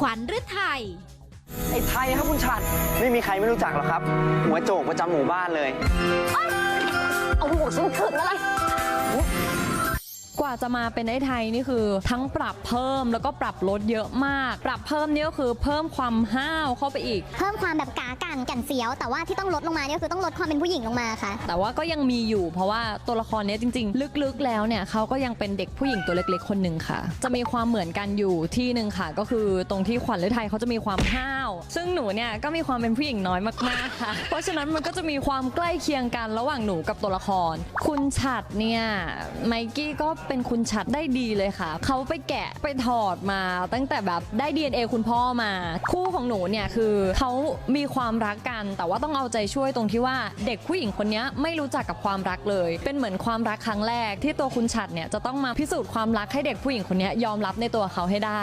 ขวัญฤทัย ไอ้ไทยครับคุณชัดไม่มีใครไม่รู้จักหรอกครับ หัวโจกประจำหมู่บ้านเลย เอาหัวฉันถึงอะไรก ว่าจะมาเป็นไอ้ไทยนี่คือ ทั้งปรับเพิ่มแล้วก็ปรับลดเยอะมาก ปรับเพิ่มนี่ก็คือเพิ่มความห้าวเข้าไปอีก เพิ่มความแบบกากันกันเสียว แต่ว่าที่ต้องลดลงมาเนี่ยคือต้องลดความเป็นผู้หญิงลงมาค่ะ แต่ว่าก็ยังมีอยู่เพราะว่าตัวละครเนี้ยจริง ๆ ลึกๆ แล้วเนี่ยเขาก็ยังเป็นเด็กผู้หญิงตัวเล็กๆ คนหนึ่งค่ะ จะมีความเหมือนกันอยู่ที่หนึ่งค่ะ ก็คือตรงที่ขวัญฤทัยเขาจะมีความห้าว ซึ่งหนูเนี่ยก็มีความเป็นผู้หญิงน้อยมากๆค่ะ เพราะฉะนั้นมันก็จะมีความใกล้เคียงกันระหว่างหนูกับตัวละคร คุณฉัดเนี่ยไมกี้ก็เป็นคุณชัดได้ดีเลยค่ะ เขาไปแกะไปถอดมา ตั้งแต่แบบได้ DNA คุณพ่อมา คู่ของหนูเนี่ยคือเขามีความรักกัน แต่ว่าต้องเอาใจช่วยตรงที่ว่าเด็กผู้หญิงคนนี้ไม่รู้จักกับความรักเลย เป็นเหมือนความรักครั้งแรก ที่ตัวคุณชัดเนี่ยจะต้องมาพิสูจน์ความรักให้เด็กผู้หญิงคนนี้ยอมรับในตัวเขาให้ได้